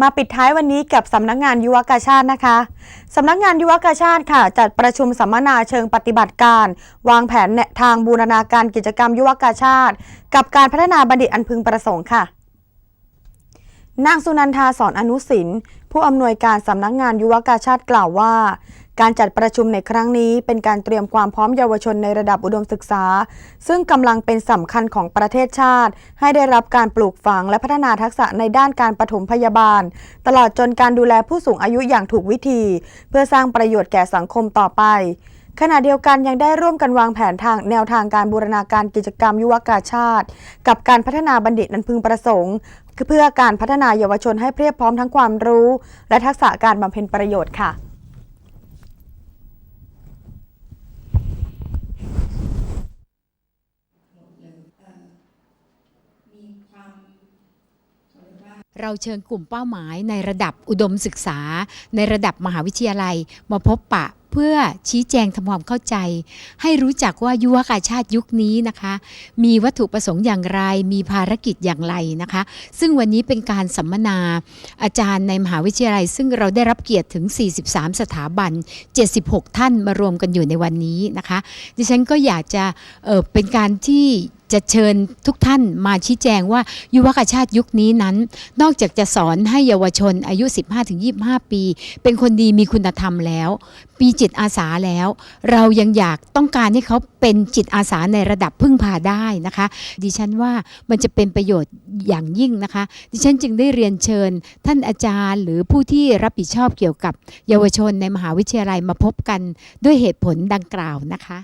มาปิดท้ายวันนี้กับสำนักงานยุวกาชาตินะคะสำนักงานยุวกาชาติค่ะ จัดประชุมสัมมนาเชิงปฏิบัติการ วางแผนแนวทางบูรณาการกิจกรรมยุวกาชาติ กับการพัฒนาบัณฑิตอันพึงประสงค์ค่ะนางสุนันทาสอนอนุสิน ผู้อำนวยการสำนักงานยุวกาชาติกล่าวว่า การจัดประชุมในครั้งนี้ เป็นการเตรียมความพร้อมเยาวชนในระดับอุดมศึกษา ซึ่งกำลังเป็นสำคัญของประเทศชาติ ให้ได้รับการปลูกฝังและพัฒนาทักษะในด้านการปฐมพยาบาล ตลอดจนการดูแลผู้สูงอายุอย่างถูกวิธี เพื่อสร้างประโยชน์แก่สังคมต่อไป ขณะเดียวกันยังได้ร่วมกันวางแผนทางแนวทางการบูรณาการกิจกรรมยุวกาชาติ กับการพัฒนาบัณฑิตนันพึงประสงค์ เพื่อการพัฒนาเยาวชนให้เพียบพร้อมทั้งความรู้ และทักษะการบำเพ็ญประโยชน์ค่ะเราเชิญกลุ่มเป้าหมายในระดับอุดมศึกษา ในระดับมหาวิทยาลัย มาพบปะ เพื่อชี้แจงทำความเข้าใจ ให้รู้จักว่ายุวกาชาติยุคนี้นะคะ มีวัตถุประสงค์อย่างไร มีภารกิจอย่างไรนะคะ ซึ่งวันนี้เป็นการสัมมนาอาจารย์ในมหาวิทยาลัย ซึ่งเราได้รับเกียรติถึง 43 สถาบัน 76 ท่านมารวมกันอยู่ในวันนี้นะคะ ดิฉันก็อยากจะเเป็นการที่ จะเชิญทุกท่านมาชี้แจงว่ายุวกชาติยุคนี้นั้น นอกจากจะสอนให้เยาวชนอายุ 15-25 ปี เป็นคนดีมีคุณธรรมแล้วมีจิตอาสาแล้ว เรายังอยากต้องการให้เขาเป็นจิตอาสาในระดับพึ่งพาได้นะคะ ดิฉันว่ามันจะเป็นประโยชน์อย่างยิ่งนะคะ ดิฉันจึงได้เรียนเชิญ ท่านอาจารย์ หรือผู้ที่รับผิดชอบเกี่ยวกับเยาวชนในมหาวิทยาลัยมาพบกันด้วยเหตุผลดังกล่าวนะคะ